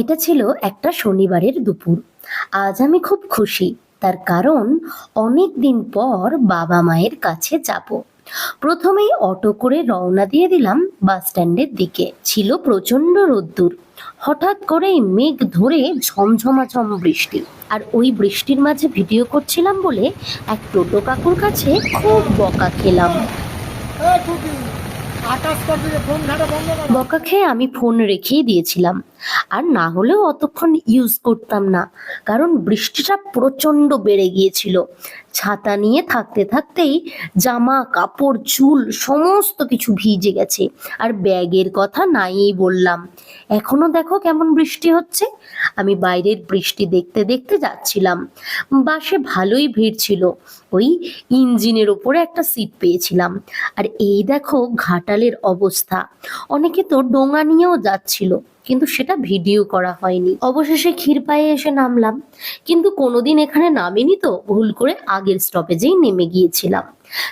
এটা ছিল একটা শনিবারের দুপুর। আজ আমি খুব খুশি। তার কারণ অনেক দিন পর বাবা মায়ের কাছে যাব। প্রথমেই অটো করে রওনা দিয়ে দিলাম বাস স্ট্যান্ডের দিকে। ছিল প্রচণ্ড রোদ্দুর। হঠাৎ করেই মেঘ ধরে ঝমঝমাঝম বৃষ্টি। আর ওই বৃষ্টির মাঝে ভিডিও করছিলাম বলে এক টোটো কাকুর কাছে খুব বকা খেলাম। কর। বকা খেয়ে আমি ফোন রেখেই দিয়েছিলাম। আর না হলেও অতক্ষণ ইউজ করতাম না। কারণ বৃষ্টিটা প্রচণ্ড বেড়ে গিয়েছিল। ছাতা নিয়ে থাকতে থাকতেই জামা, কাপড়, চুল সমস্ত কিছু ভিজে গেছে। আর ব্যাগের কথা নাই বললাম। এখনও দেখো কেমন বৃষ্টি হচ্ছে? আমি বাইরের বৃষ্টি দেখতে দেখতে যাচ্ছিলাম। বাসে ভালোই ভিড় ছিল। ওই ইঞ্জিনের ওপরে একটা সিট পেয়েছিলাম। আর এই দেখো ঘাটালের অবস্থা। অনেকে তো ডোঙা নিয়েও যাচ্ছিল। কিন্তু সেটা ভিডিও করা হয়নি। অবশেষে ক্ষীরপায়ে এসে নামলাম। কিন্তু কোনোদিন এখানে নামিনি তো, ভুল করে আগের স্টপেজেই নেমে গিয়েছিলাম।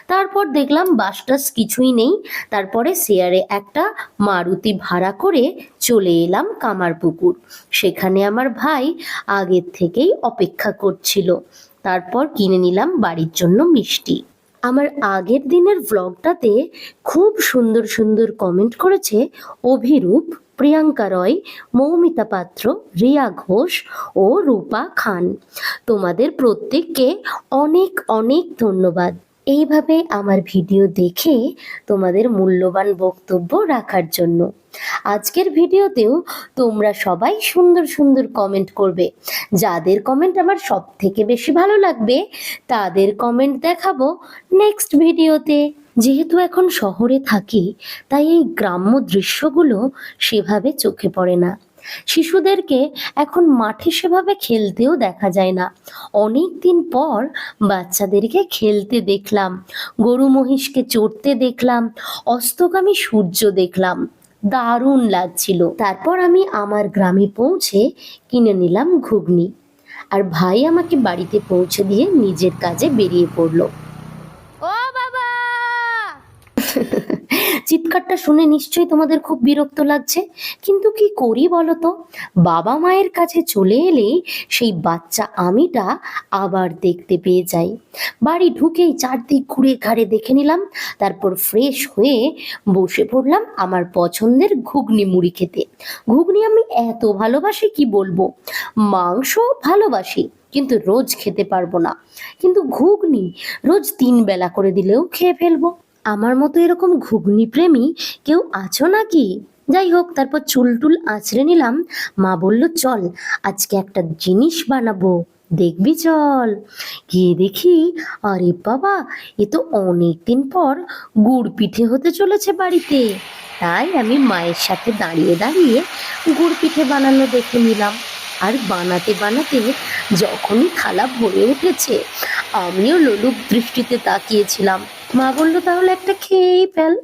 তারপর দেখলাম বাস টাস কিছুই নেই। তারপরে শেয়ারে একটা মারুতি ভাড়া করে চলে এলাম কামারপুকুর। সেখানে আমার ভাই আগের থেকেই অপেক্ষা করছিল। তারপর কিনে নিলাম বাড়ির জন্য মিষ্টি। আমার আগের দিনের ব্লগটাতে খুব সুন্দর সুন্দর কমেন্ট করেছে অভিরূপ। প্রিয়াঙ্কা রয়, মৌমিতা পাত্র, রিয়া ঘোষ ও রূপা খান। তোমাদের প্রত্যেককে অনেক অনেক ধন্যবাদ। এইভাবে আমার ভিডিও দেখে তোমাদের মূল্যবান বক্তব্য রাখার জন্য। আজকের ভিডিওতেও তোমরা সবাই সুন্দর সুন্দর কমেন্ট করবে। যাদের কমেন্ট আমার সব থেকে বেশি ভালো লাগবে, তাদের কমেন্ট দেখাবো নেক্সট ভিডিওতে। যেহেতু এখন শহরে থাকি, তাই এই গ্রাম্য দৃশ্যগুলো সেভাবে চোখে পড়ে না। শিশুদেরকে এখন মাঠে সেভাবে খেলতেও দেখা যায় না। অনেক দিন পর বাচ্চাদেরকে খেলতে দেখলাম, গরু মহিষকে চড়তে দেখলাম, অস্তগামী সূর্য দেখলাম। দারুণ লাগছিল। তারপর আমি আমার গ্রামে পৌঁছে কিনে নিলাম ঘুগনি। আর ভাই আমাকে বাড়িতে পৌঁছে দিয়ে নিজের কাজে বেরিয়ে পড়ল ও বাবা চিৎকারটা শুনে নিশ্চয়ই তোমাদের খুব বিরক্ত লাগছে। কিন্তু কি করি বলো তো বাবা মায়ের কাছে চলে এলেই সেই বাচ্চা আমিটা আবার দেখতে পেয়ে যাই। বাড়ি ঢুকেই চারদিক ঘুরে ঘাড়ে দেখে নিলাম, তারপর ফ্রেশ হয়ে বসে পড়লাম আমার পছন্দের ঘুগনি মুড়ি খেতে। ঘুগনি আমি এত ভালোবাসি কি বলব? মাংস ভালোবাসি, কিন্তু রোজ খেতে পারব না। কিন্তু ঘুগনি রোজ তিন বেলা করে দিলেও খেয়ে ফেলব। আমার মতো এরকম ঘুগনি প্রেমী কেউ আছো নাকি? যাই হোক তারপর চুল টুল আঁচড়ে নিলাম। মা বলল, চল, আজকে একটা জিনিস বানাবো। দেখবি, চল। গিয়ে দেখি, আরে বাবা, এ তো অনেক দিন পর গুড় পিঠে হতে চলেছে বাড়িতে। তাই আমি মায়ের সাথে দাঁড়িয়ে দাঁড়িয়ে গুড় পিঠে বানানো দেখে নিলাম। আর বানাতে বানাতে যখনই থালা ভরে উঠেছে, আমিও লোলুপ দৃষ্টিতে তাকিয়েছিলাম। মা বলল, তাহলে একটা খেয়েই ফেল।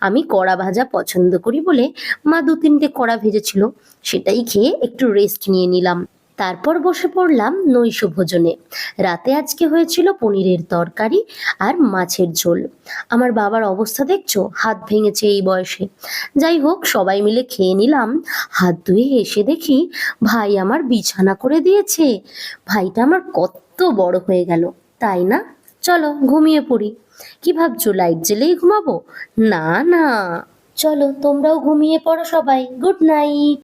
আমি কড়া ভাজা পছন্দ করি বলে মা দু তিনটে কড়া ভেজেছিল। সেটাই খেয়ে একটু রেস্ট নিয়ে নিলাম। তারপর বসে পড়লাম নৈশ ভোজনে। রাতে আজকে হয়েছিল পনিরের তরকারি আর মাছের ঝোল। আমার বাবার অবস্থা দেখছ? হাত ভেঙেছে এই বয়সে। যাই হোক, সবাই মিলে খেয়ে নিলাম। হাত ধুয়ে এসে দেখি ভাই আমার বিছানা করে দিয়েছে। ভাইটা আমার কত বড় হয়ে গেল। তাই না? চলো ঘুমিয়ে পড়ি। কি ভাবছ, লাইট জ্বেলেই ঘুমাবো? না না। চলো তোমরাও ঘুমিয়ে পড়ো সবাই। Good night.